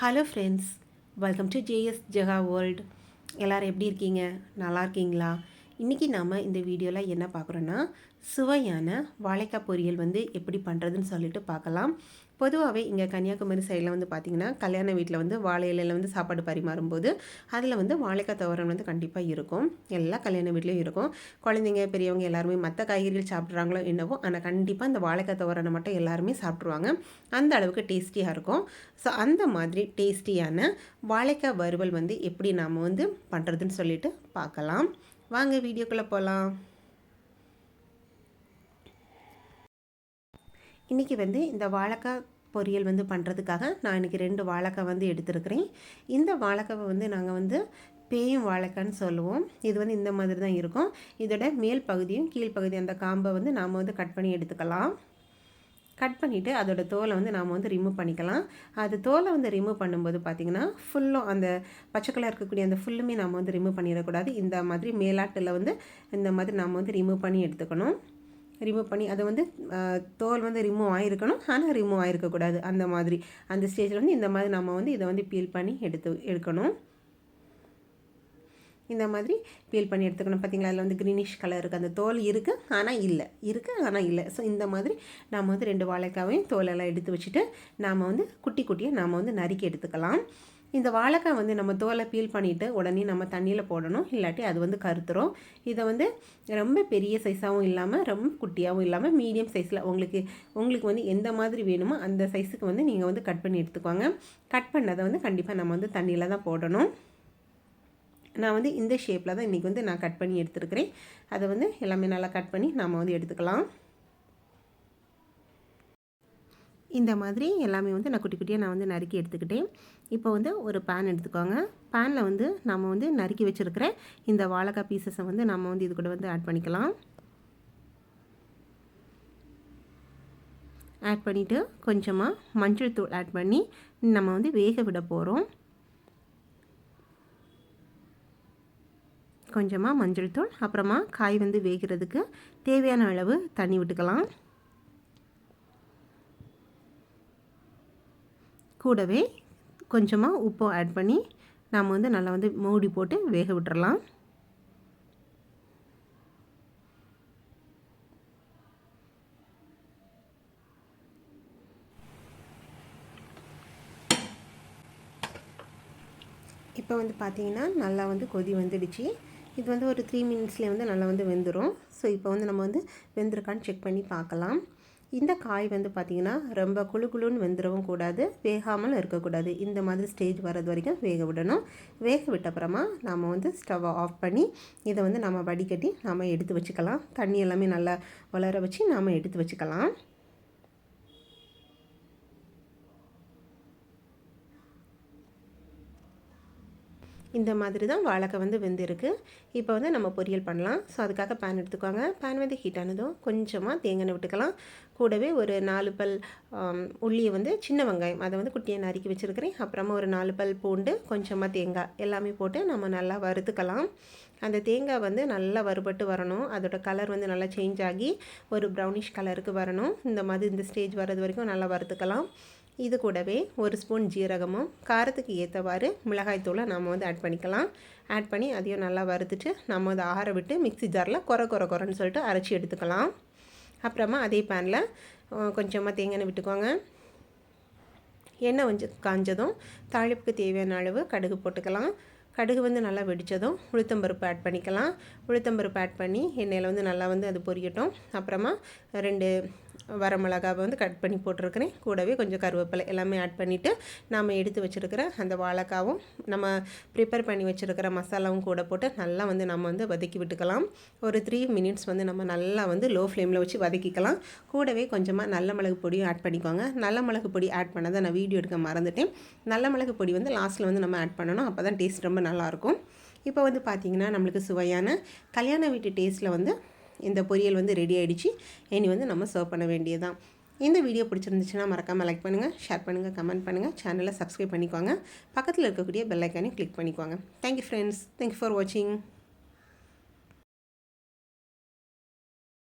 Hello friends welcome to JS Jega world எல்லோரும் எப்படி இருக்கீங்க? நல்லா இருக்கீங்களா? இன்றைக்கி நாம் இந்த வீடியோவில் என்ன பார்க்குறோன்னா சுவையான வாழைக்காய் பொரியல் வந்து எப்படி பண்ணுறதுன்னு சொல்லிட்டு பார்க்கலாம். பொதுவாகவே இங்கே கன்னியாகுமரி சைடில் வந்து பார்த்திங்கன்னா கல்யாண வீட்டில் வந்து வாழை இலையில் வந்து சாப்பாடு பரிமாறும்போது அதில் வந்து வாழைக்காய் துவரம் வந்து கண்டிப்பாக இருக்கும். எல்லா கல்யாண வீட்லேயும் இருக்கும். குழந்தைங்க பெரியவங்க எல்லாருமே மற்ற காய்கறிகள் சாப்பிட்றாங்களோ என்னவோ ஆனால் கண்டிப்பாக அந்த வாழைக்காய் துவரனை மட்டும் எல்லாருமே சாப்பிட்ருவாங்க அந்த அளவுக்கு டேஸ்டியாக இருக்கும். ஸோ அந்த மாதிரி டேஸ்டியான வாழைக்காய் வறுவல் வந்து எப்படி நாம் வந்து பண்ணுறதுன்னு சொல்லிட்டு பார்க்கலாம் வாங்க வீடியோக்குள்ளே போகலாம் இன்றைக்கி வந்து இந்த வாழைக்காய் பொரியல் வந்து பண்ணுறதுக்காக நான் இன்றைக்கி ரெண்டு வாழைக்காய் வந்து எடுத்துருக்கிறேன். இந்த வாழைக்காவை வந்து நாங்கள் வந்து பேயும் வாழைக்கான்னு சொல்லுவோம். இது வந்து இந்த மாதிரி தான் இருக்கும். இதோட மேல் பகுதியும் கீழ்ப்பகுதி அந்த காம்பை வந்து நாம் வந்து கட் பண்ணி எடுத்துக்கலாம். கட் பண்ணிவிட்டு அதோட தோலை வந்து நாம் வந்து ரிமூவ் பண்ணிக்கலாம். அது தோலை வந்து ரிமூவ் பண்ணும்போது பார்த்திங்கன்னா ஃபுல்லும் அந்த பச்சை கலர் இருக்கக்கூடிய அந்த ஃபுல்லுமே நாம் வந்து ரிமூவ் பண்ணிடக்கூடாது. இந்த மாதிரி மேலாட்டில் வந்து இந்த மாதிரி நாம் வந்து ரிமூவ் பண்ணி எடுத்துக்கணும். ரிமூவ் பண்ணி அதை வந்து தோல் வந்து ரிமூவ் ஆகிருக்கணும் ஆனால் ரிமூவ் ஆகிருக்கக்கூடாது அந்த மாதிரி. அந்த ஸ்டேஜில் வந்து இந்த மாதிரி நம்ம வந்து இதை வந்து பீல் பண்ணி எடுத்து எடுக்கணும். இந்த மாதிரி பீல் பண்ணி எடுத்துக்கணும். பார்த்திங்களா அதில் வந்து க்ரீனிஷ் கலர் இருக்குது அந்த தோல் இருக்குது ஆனால் இல்லை. இருக்குது ஆனால் இல்லை. ஸோ இந்த மாதிரி நாம் வந்து ரெண்டு வாழைக்காவையும் தோலெல்லாம் எடுத்து வச்சுட்டு நாம் வந்து குட்டி குட்டியாக நாம் வந்து நறுக்கி எடுத்துக்கலாம். இந்த வாழைக்காய் வந்து நம்ம தோலை பீல் பண்ணிவிட்டு உடனே நம்ம தண்ணியில் போடணும். இல்லாட்டி அது வந்து கருத்துரும். இதை வந்து ரொம்ப பெரிய சைஸாகவும் இல்லாமல் ரொம்ப குட்டியாகவும் இல்லாமல் மீடியம் சைஸில் உங்களுக்கு உங்களுக்கு வந்து எந்த மாதிரி வேணுமோ அந்த சைஸுக்கு வந்து நீங்கள் வந்து கட் பண்ணி எடுத்துக்கோங்க. கட் பண்ணதை வந்து கண்டிப்பாக நம்ம வந்து தண்ணியில் தான் போடணும். நான் வந்து இந்த ஷேப்பில் தான் இன்றைக்கி வந்து நான் கட் பண்ணி எடுத்துருக்கிறேன். அதை வந்து எல்லாமே நல்லா கட் பண்ணி நாம் வந்து எடுத்துக்கலாம். இந்த மாதிரி எல்லாமே வந்து நான் குட்டி குட்டியாக நான் வந்து நறுக்கி எடுத்துக்கிட்டேன். இப்போ வந்து ஒரு பேன் எடுத்துக்கோங்க. பேனில் வந்து நம்ம வந்து நறுக்கி வச்சுருக்கிற இந்த வாழைக்காய் பீசஸை வந்து நம்ம வந்து இது கூட வந்து ஆட் பண்ணிக்கலாம். ஆட் பண்ணிவிட்டு கொஞ்சமாக மஞ்சள் தூள் ஆட் பண்ணி நம்ம வந்து வேக விட போகிறோம் கொஞ்சமாக மஞ்சள் தூள் அப்புறமா காய் வந்து வேகிறதுக்கு தேவையான அளவு தண்ணி விட்டுக்கலாம். கூடவே கொஞ்சமாக உப்பை ஆட் பண்ணி நாம் வந்து நல்லா வந்து மூடி போட்டு வேக விட்டுறலாம். இப்போ வந்து பார்த்திங்கன்னா நல்லா வந்து கொதி வந்துடுச்சு. இது வந்து ஒரு த்ரீ மினிட்ஸ்லேயே வந்து நல்லா வந்து வெந்துடும் ஸோ இப்போ வந்து நம்ம வந்து வெந்திருக்கான்னு செக் பண்ணி பார்க்கலாம். இந்த காய் வந்து பார்த்திங்கன்னா ரொம்ப குழு குழுன்னு வெந்துடவும் கூடாது வேகாமல் இருக்கக்கூடாது. இந்த மாதிரி ஸ்டேஜ் வர்றது வரைக்கும் வேக விடணும். வேக விட்டப்புறமா நாம் வந்து ஸ்டவ்வை ஆஃப் பண்ணி இதை வந்து நம்ம வடிகட்டி நாம் எடுத்து வச்சுக்கலாம். தண்ணி எல்லாமே நல்லா வளர வச்சு நாம் எடுத்து வச்சுக்கலாம். இந்த மாதிரி தான் வாழைக்காய் வந்து வெந்திருக்கு. இப்போ வந்து நம்ம பொரியல் பண்ணலாம். ஸோ அதுக்காக பேன் எடுத்துக்கோங்க. பேன் வந்து ஹீட் ஆனதும் கொஞ்சமாக தேங்காய் விட்டுக்கலாம். கூடவே ஒரு நாலு பல் உள்ளியை வந்து சின்ன வெங்காயம். அதை வந்து குட்டியை நறுக்கி வச்சுருக்கிறேன். அப்புறமா ஒரு நாலு பல் பூண்டு கொஞ்சமாக தேங்காய் எல்லாமே போட்டு நம்ம நல்லா வறுத்துக்கலாம். அந்த தேங்காய் வந்து நல்லா வறுபட்டு வரணும். அதோட கலர் வந்து நல்லா சேஞ்ச் ஆகி ஒரு ப்ரௌனிஷ் கலருக்கு வரணும். இந்த மாதிரி இந்த ஸ்டேஜ் வர்றது வரைக்கும் நல்லா வறுத்துக்கலாம். இது கூடவே ஒரு ஸ்பூன் ஜீரகமும் காரத்துக்கு ஏற்றவாறு மிளகாய்த்தூளை நம்ம வந்து ஆட் பண்ணிக்கலாம். ஆட் பண்ணி அதையும் நல்லா வறுத்துட்டு நம்ம வந்து ஆற விட்டு மிக்சி ஜாரில் குறை குறை குறைன்னு சொல்லிட்டு அரைச்சி எடுத்துக்கலாம். அப்புறமா அதே பேனில் கொஞ்சமாக தேங்காய் விட்டுக்கோங்க. எண்ணெய் கொஞ்சம் காஞ்சதும் தாளிப்புக்கு தேவையான அளவு கடுகு போட்டுக்கலாம். கடுகு வந்து நல்லா வெடித்ததும் உளுத்தம்பருப்பு ஆட் பண்ணிக்கலாம். உளுத்தம்பருப்பு ஆட் பண்ணி எண்ணெயில் வந்து நல்லா வந்து அது பொரியட்டும். அப்புறமா ரெண்டு வரமிளகாவை வந்து கட் பண்ணி போட்டிருக்கிறேன். கூடவே கொஞ்சம் கருவேப்பிலை எல்லாமே ஆட் பண்ணிவிட்டு நாம் எடுத்து வச்சுருக்கிற அந்த வாழைக்காவும் நம்ம ப்ரிப்பேர் பண்ணி வச்சுருக்கிற மசாலாவும் கூட போட்டு நல்லா வந்து நம்ம வந்து வதக்கி விட்டுக்கலாம். ஒரு த்ரீ மினிட்ஸ் வந்து நம்ம நல்லா வந்து லோ ஃப்ளேமில் வச்சு வதக்கிக்கலாம். கூடவே கொஞ்சமாக நல்ல மிளகு பொடியும் ஆட் பண்ணிக்கோங்க. நல்ல மிளகு பொடி ஆட் பண்ணதை நான் வீடியோ எடுக்க மறந்துட்டேன். நல்ல மிளகு பொடி வந்து லாஸ்ட்டில் வந்து நம்ம ஆட் பண்ணணும். அப்போ தான் டேஸ்ட் ரொம்ப நல்லாயிருக்கும் இப்போ வந்து பார்த்திங்கன்னா நம்மளுக்கு சுவையான கல்யாண வீட்டு டேஸ்ட்டில் வந்து இந்த பொரியல் வந்து ரெடி ஆகிடுச்சு இனி வந்து நம்ம சர்வ் பண்ண வேண்டியதுதான். இந்த வீடியோ பிடிச்சிருந்துச்சுன்னா மறக்காமல் லைக் பண்ணுங்கள் ஷேர் பண்ணுங்கள் கமெண்ட் பண்ணுங்கள் சேனலை சப்ஸ்கிரைப் பண்ணிக்கோங்க. பக்கத்தில் இருக்கக்கூடிய பெல்லைக்கானையும் கிளிக் பண்ணிக்கோங்க. Thank you friends thank you for வாட்சிங்